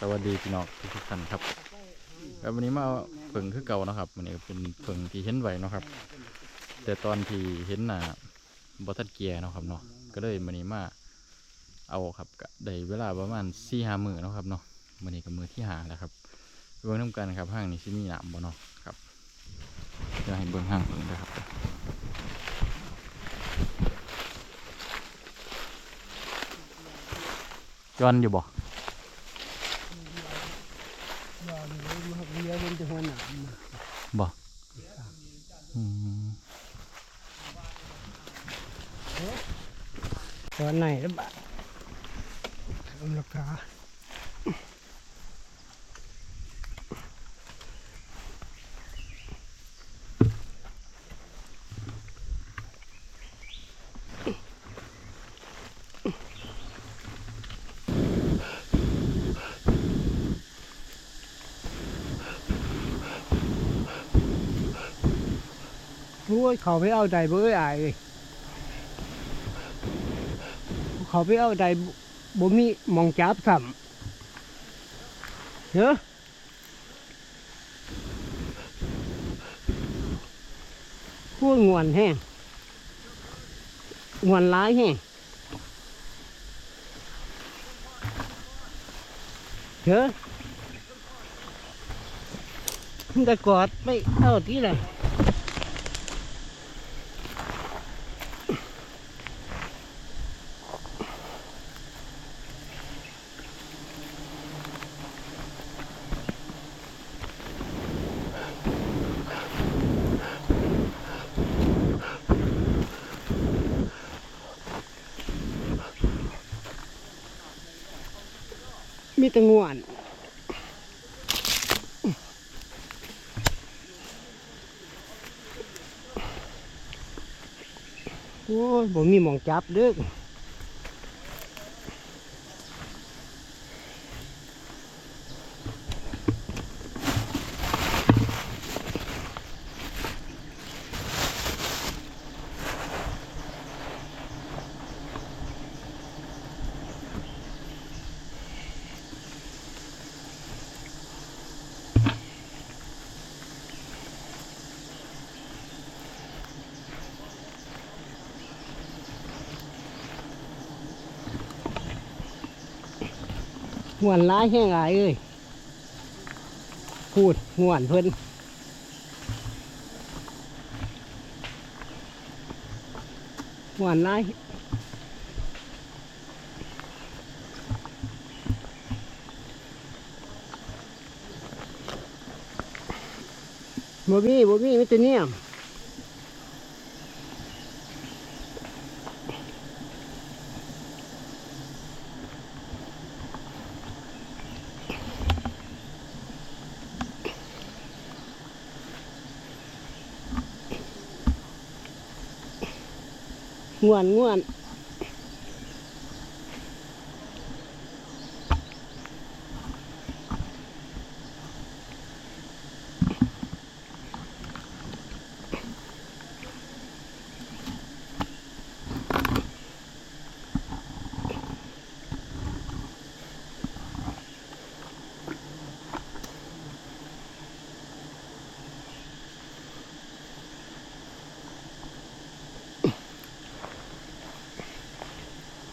สวัสดีพี่น้องทุกท่านครับแล้ววันนี้มาเพิ่งคือเก่านะครับวันนี้เป็นเพิ่งที่เห็นไหวนะครับ แต่ตอนที่เห็นน่ะบอทัดเกียร์นะครับเนาะก็เลยวันนี้มาเอาครับก็ได้เวลาประมาณสี่ห้ามือนะครับเนาะวันนี้ก็มือที่หาแล้วครับเบิ่งน้ำกันครับห้างนี้ที่มีหนามบ่เนาะครับเดี๋ยวให้เบิ่งห้างเบิ่งนะครับย้อนอยู่บ่ ยอมเลยมา หัวหนามบ่อืมตอนไหนแล้วบ้าทำลูกคา โอ้ยเขาไปเอาใดเบื่ออายเลยเขาไปเอาใดบ่มีมองจับสัมเฮ้อพูดงวนแห้งงวนร้ายแห้งเฮ้อมันจะกอดไม่เอาที่ไหน มีแต่งวนโอ้ยบ่มีหมองจับเด้อ หวนร้ายแห้งหลายเอ้ยพูดหวนเพิ่นหวนร้ายบ่มีบ่มีมีแต่เนียม ง่วนง่วน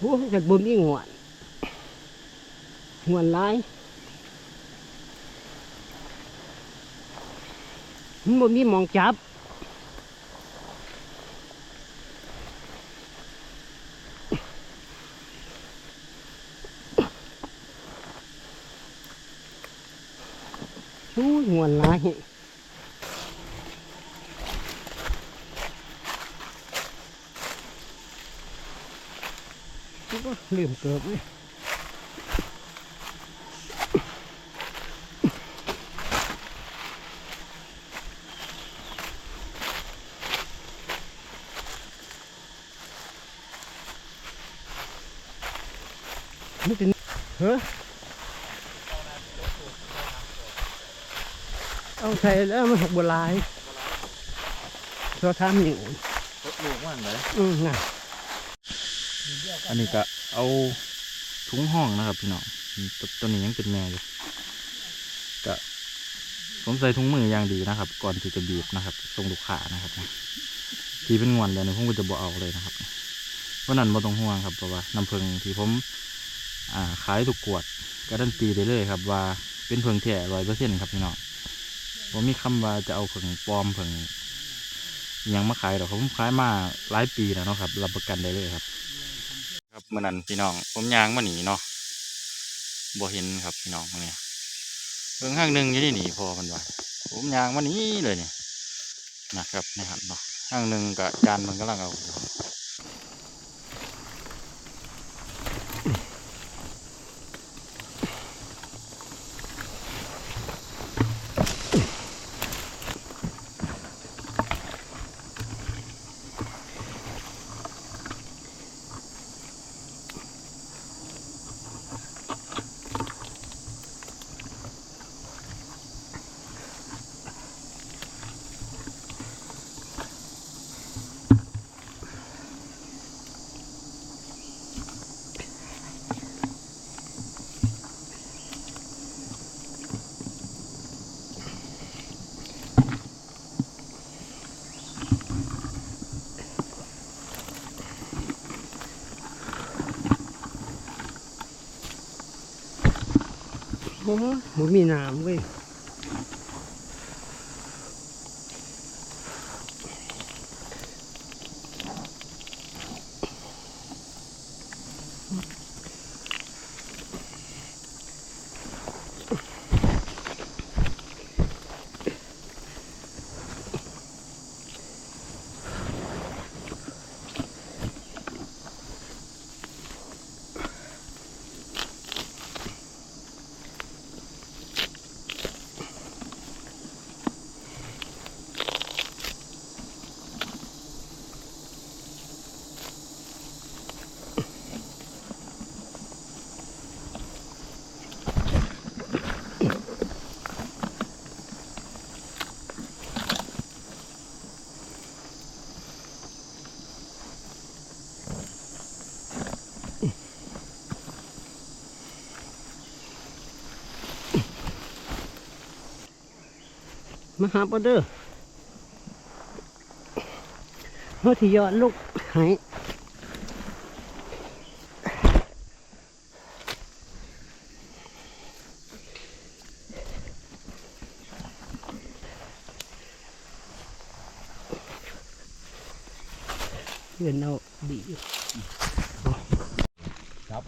โอ้ยแต่บ่มีหวนหวนหลายมันบ่มีมองจับ โอ้ยง่วนหลายโอ้ย ลืมเกือบเลยนี่เป็นเฮ้อเอาใส่แล้วมันหักบัวลายเราทำอยู่ลูกมันเลยอืมน่ะ อันนี้ก็เอาถุงห้องนะครับพี่น้องตัวตัวนี้ยังเป็นแม่อยู่ก็ผมใส่ถุงมืออย่างดีนะครับ ก่อนที่จะบีบนะครับส่งลูกค้านะครับที่เป็นงวนแล้วเนี่ยผมก็จะบอเอาเลยนะครับเพราะนั้นบ่ต้องห่วงครับเพราะว่าน้ำผึ้งที่ผมอ่าขายถูกกวดการันตีได้เลยครับ ว่าเป็นผึ้งแท้ร้อยเปอร์เซ็นต์ครับพี่น้องผมมีคำว่าจะเอาผึ้งปลอมผึ้งยังมาขายหรอกผมขายมาหลายปีแล้วเนาะครับรับประกันได้เลยครับ เมื่อนั้นพี่น้อง ผมยางมาหนีเนาะบ่เห็นครับพี่น้องเนี่ยเพิ่งห้างหนึ่งอยู่นี่หนีพอมันว่าผมยางมาหนีเลยเนี่ยนะครับนี่ครับเนาะห้างหนึ่งกับจานมันกำลังเอา โอ้โหมีน้ำเว้ย มาหาปอเดอร์เขาที่ยอดลูกหายเพื่อนเอาดีอยู่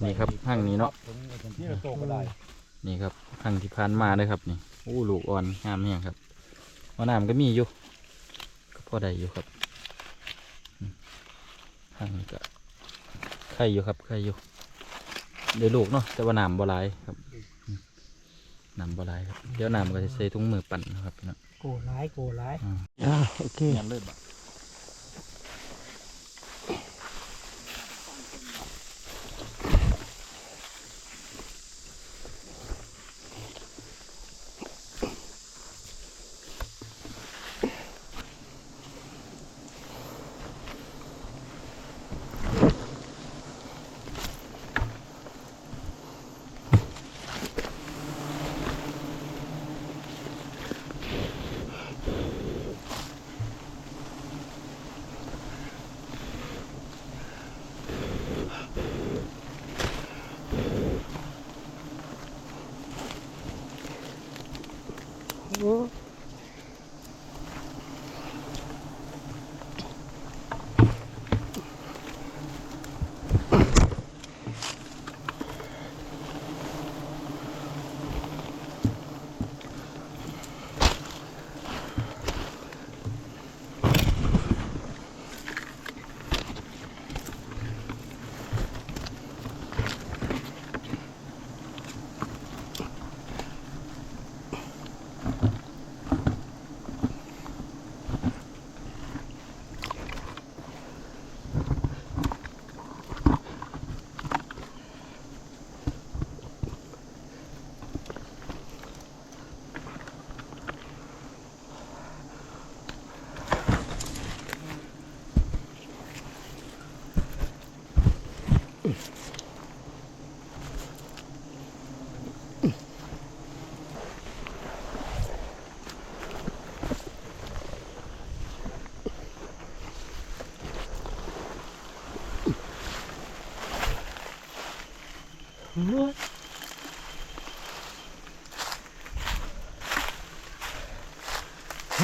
นี่ครับห้างนี้เนาะนี่เราโตก็ได้นี่ครับห้างที่ผ่านมาเลยครับนี่โอ้ลูกอ่อนงามเนี่ยงครับ ว่าน้ำก็มีอยู่ ก็พอได้อยู่ครับอืมห้างนี้ก็ไข่อยู่ครับไข่อยู่ได้ลูกเนาะแต่ว่าน้ำบ่หลายครับอืมน้ำบ่หลายครับเดี๋ยวน้ำก็จะใส่ถุงมือปั่นนะครับพี่น้องโกร้ายโกร้ายอ่าอ่าโอเคยันเลยบ่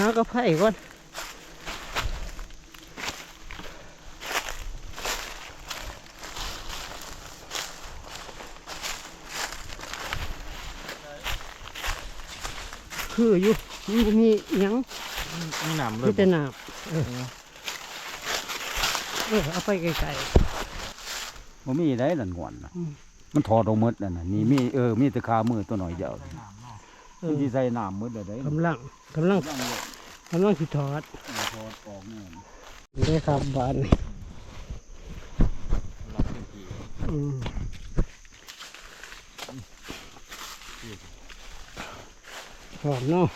ากระไผ่ก่อนคืออยู่มันบ่มีอิหยังนี่น้ำเลมียแต่น้ำเออเออเอาไปไกลบ่มีได้นั่นงวนน่ะอืมมันถอดออกหมดนั่นน่ะนี่มีเออมีแต่ขามือตัวหน่อยเดียวๆเอมันอสิใส่น้ำหมดเลยได้กำลังกำลังยังบ่ กำลังสิถอดถอดออกแน่ได้ครับบานนี่อืมหอมเนาะ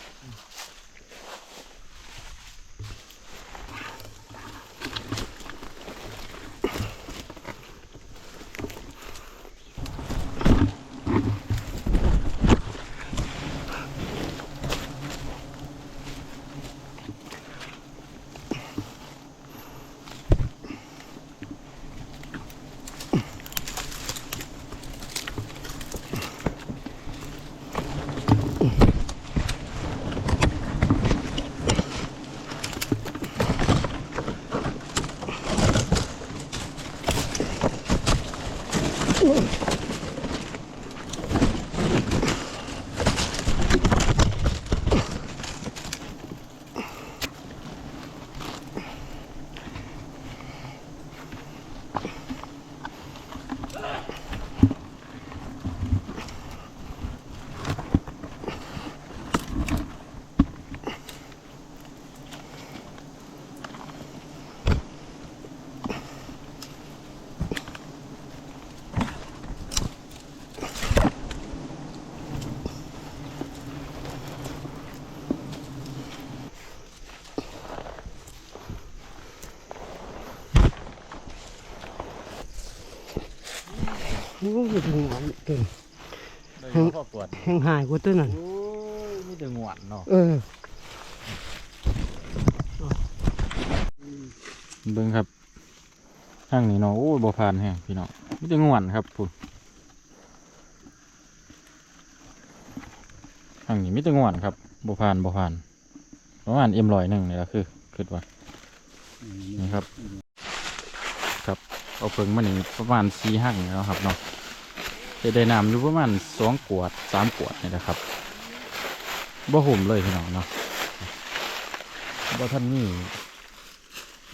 อ้ยถึงหวานเก่งได้อยู่พ่อปวดแห้งหายกว่าตัวนั้นโอ้ยมีแต่งวนเนาะเออเบิ่งครับทางนี้เนาะโอ้ยบ่ผ่านแฮงพี่น้องมีแต่งวนครับพุ่นทางนี้มีแต่งวนครับบ่ผ่านบ่ผ่านประมาณเอ็มร้อยหนึ่งนี่ละคือคิดว่านี่ครับ ครับ เอาเพิ่งมานี่ประมาณสี่หั่งแล้วครับเนาะ จะได้น้ำอยู่ประมาณสองขวดสามขวดนี่แหละครับบ่หุ่มเลยพี่น้องเนาะบ่ท่านนี่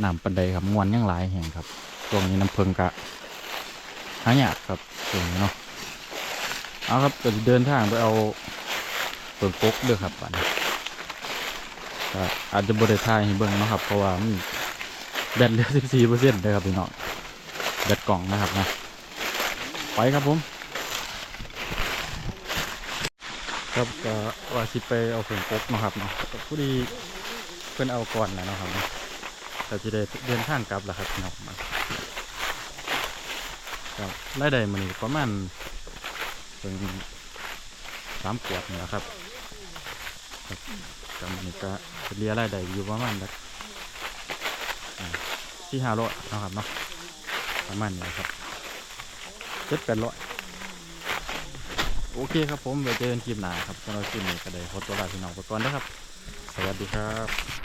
น้ำปันไดครับมวนยังหลายแห่งครับช่วงนี้น้ำเพิงกะหายากครับช่วงนี้เนาะเอาครับก็เดินทางไปเอาเปิงกกเด้อครับอันนี้ก็อาจจะบริทายให้เบิ่งนะครับ เพราะว่ามันแบตเหลือ 14เปอร์เซ็นต์เลยครับพี่น้องแบตกล่องนะครับนะไปครับผม ครับก็ว่าสิไปเอาเฟืองกบนะครับเนาะก็ผู้ดีเพิ่นเอาก่อนแล้วนะครับเนาะแต่จะได้เดินทางกลับแล้วครับพี่น้องมาครับรายได้มันประมาณเป็นสามขวดนี่แหละครับครับก็มันก็เรียรายได้อยู่ประมาณแบบที่ห้าร้อยนะครับเนาะประมาณนี้ครับเจ็ดแปดร้อย โอเคครับผมไว้เจอกันคลิปหน้าครับสำหรับคลิปนี้ก็ได้ขอตัวลาพี่น้องไปก่อนนะครับ สวัสดีครับ